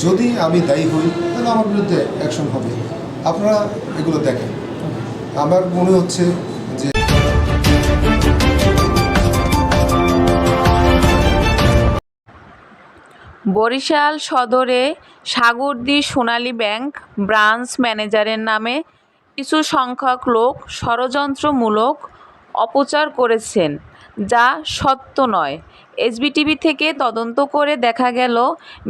যদি আমি দায়ী হই, তাহলে আমার বিরুদ্ধে অ্যাকশন হবে। আপনারা এগুলো দেখেন। আমার মনে হচ্ছে যে বরিশাল সদরে সাগরদি সোনালী ব্যাংক ব্রাঞ্চ ম্যানেজারের নামে কিছু সংখ্যক লোক ষড়যন্ত্রমূলক অপচার করেছেন, যা সত্য নয়। এসবিটিভি থেকে তদন্ত করে দেখা গেল,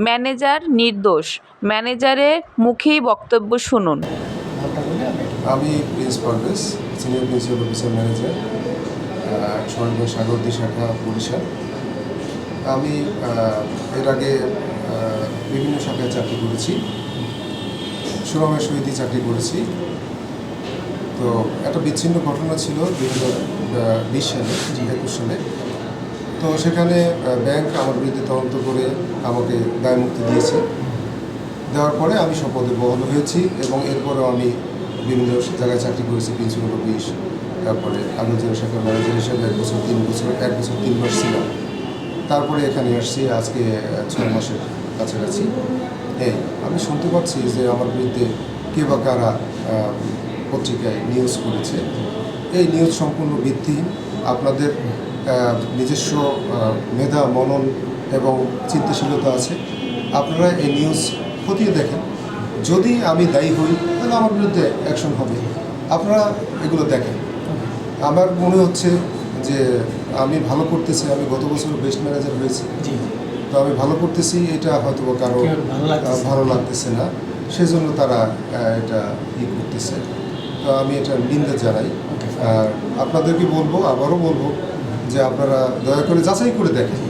ম্যানেজার নির্দোষ। ম্যানেজারের মুখেই বক্তব্য শুনুন। আমি Prince Parvez senior principal officer manager স্বর্ণ সাগরদী শাখা বরিশাল আমি এর আগে বিভিন্ন শাখায় চাকরি করেছি সুরমের সহিতই চাকরি করেছি। তো একটা বিচ্ছিন্ন ঘটনা ছিল দুই হাজার বিশ সালে একুশ সালে। তো সেখানে ব্যাংক আমার বিরুদ্ধে তদন্ত করে আমাকে দায়মুক্তি দিয়েছে। দেওয়ার পরে আমি শপথে বহাল হয়েছি এবং এরপরেও আমি বিভিন্ন জায়গায় চাকরি করেছি প্রিন্সিপাল অফিস তারপরে আলোচনা শাখার ম্যানেজার হিসেবে এক বছর, তিন বছর, এক বছর, তিন মাস ছিলাম। তারপরে এখানে আসছি, আজকে ছয় মাসের কাছাকাছি। এই আমি শুনতে পাচ্ছি যে আমার বিরুদ্ধে কে বা কারা পত্রিকায় নিউজ করেছে। এই নিউজ সম্পূর্ণ ভিত্তিহীন আপনাদের নিজস্ব মেধা মনন এবং চিন্তাশীলতা আছে। আপনারা এই নিউজ খতিয়ে দেখেন। যদি আমি দায়ী হই তাহলে আমার বিরুদ্ধে অ্যাকশন হবে। আপনারা এগুলো দেখেন। আমার মনে হচ্ছে যে আমি ভালো করতেছি আমি গত বছর বেস্ট ম্যানেজার হয়েছি। তো আমি ভালো করতেছি এটা হয়তো কারও ভালো লাগতেছে না। সেজন্য তারা এটা ই করতেছে। আমি এটা নিন্দা জানাই। ওকে আর আপনাদেরকে বলব আবারও বলব যে আপনারা দয়া করে যাচাই করে দেখেন।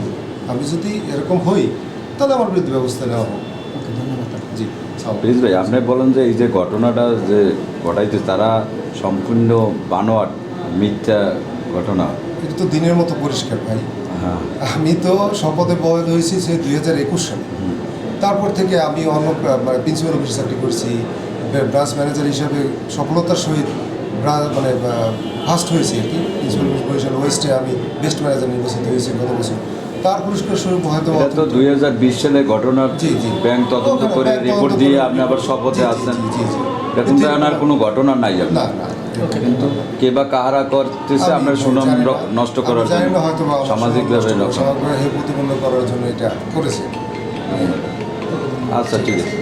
আমি যদি এরকম হই তাহলে আমার বিরুদ্ধে ব্যবস্থা নেওয়া হোক। ওকে ধন্যবাদ জি প্লিজ ভাই আপনি বলেন যে এই যে ঘটনাটা যে ঘটাইতে তারা সম্পূর্ণ বানোয়াট মিথ্যা ঘটনা। এটা তো দিনের মতো পরিষ্কার ভাই। হ্যাঁ। আমি তো শপথে বহাল হয়েছি সে দুই হাজার একুশ সালে। তারপর থেকে আমি অন্য প্রিন্সিপাল অফিসে চাকরি করছি ব্রাঞ্চ ম্যানেজার হিসাবে সফলতার সহিত মানে ফার্স্ট হয়েছি আর কি। প্রিন্সিপাল বরিশাল ওয়েস্টে আমি বেস্ট ম্যানেজার নির্বাচিত হয়েছি গত বছর। তার পুরস্কার স্বরূপ হয়তো তো দুই হাজার বিশ সালে ঘটনার জি, জি। ব্যাংক তদন্ত করে রিপোর্ট দিয়ে আপনি আবার শপথে আসছেন। জি, জি, জি। এটা কিন্তু এখন আর কোনো ঘটনা নাই না কিন্তু কে বা কাহারা করতেছে আপনার সুনাম নষ্ট করার জন্য। না হয়তো বা সামাজিকভাবে সমাজ নষ্ট। করার, প্রতিপন্ন করার জন্য এটা করেছে। আচ্ছা ঠিক আছে।